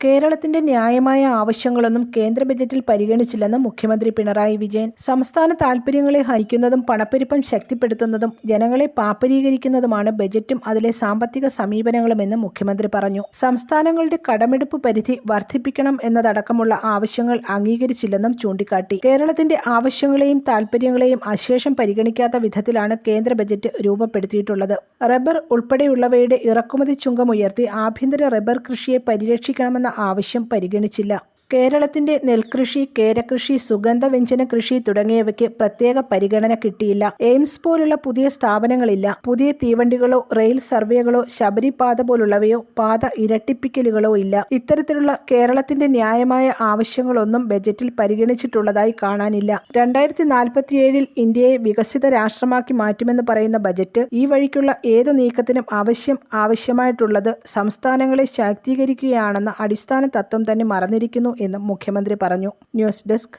കേരളത്തിന്റെ ന്യായമായ ആവശ്യങ്ങളൊന്നും കേന്ദ്ര ബജറ്റിൽ പരിഗണിച്ചില്ലെന്ന് മുഖ്യമന്ത്രി പിണറായി വിജയൻ. സംസ്ഥാന താൽപര്യങ്ങളെ ഹരിക്കുന്നതും പണപ്പെരുപ്പം ശക്തിപ്പെടുത്തുന്നതും ജനങ്ങളെ പാപ്പരീകരിക്കുന്നതുമാണ് ബജറ്റും അതിലെ സാമ്പത്തിക സമീപനങ്ങളുമെന്ന് മുഖ്യമന്ത്രി പറഞ്ഞു. സംസ്ഥാനങ്ങളുടെ കടമെടുപ്പ് പരിധി വർദ്ധിപ്പിക്കണം എന്നതടക്കമുള്ള ആവശ്യങ്ങൾ അംഗീകരിച്ചില്ലെന്നും ചൂണ്ടിക്കാട്ടി. കേരളത്തിന്റെ ആവശ്യങ്ങളെയും താൽപര്യങ്ങളെയും അശേഷം പരിഗണിക്കാത്ത വിധത്തിലാണ് കേന്ദ്ര ബജറ്റ് രൂപപ്പെടുത്തിയിട്ടുള്ളത്. റബ്ബർ ഉൾപ്പെടെയുള്ളവയുടെ ഇറക്കുമതി ചുങ്കം ഉയർത്തി ആഭ്യന്തര റബ്ബർ കൃഷിയെ പരിരക്ഷിക്കണമെന്ന ആവശ്യം പരിഗണിച്ചില്ല കേരളത്തിന്റെ നെൽകൃഷി കേരകൃഷി സുഗന്ധവ്യഞ്ജന കൃഷി തുടങ്ങിയവയ്ക്ക് പ്രത്യേക പരിഗണന കിട്ടിയില്ല. എയിംസ് പോലുള്ള പുതിയ സ്ഥാപനങ്ങളില്ല. പുതിയ തീവണ്ടികളോ റെയിൽ സർവേകളോ ശബരിപാത പോലുള്ളവയോ പാത ഇരട്ടിപ്പിക്കലുകളോ ഇല്ല. ഇത്തരത്തിലുള്ള കേരളത്തിന്റെ ന്യായമായ ആവശ്യങ്ങളൊന്നും ബജറ്റിൽ പരിഗണിച്ചിട്ടുള്ളതായി കാണാനില്ല. രണ്ടായിരത്തി നാൽപ്പത്തിയേഴിൽ ഇന്ത്യയെ വികസിത രാഷ്ട്രമാക്കി മാറ്റുമെന്ന് പറയുന്ന ബജറ്റ് ഈ വഴിക്കുള്ള ഏതു നീക്കത്തിനും ആവശ്യം ആവശ്യമായിട്ടുള്ളത് സംസ്ഥാനങ്ങളെ ശാക്തീകരിക്കുകയാണെന്ന അടിസ്ഥാന തത്വം തന്നെ മറന്നിരിക്കുന്നു എന്നും മുഖ്യമന്ത്രി പറഞ്ഞു. News desk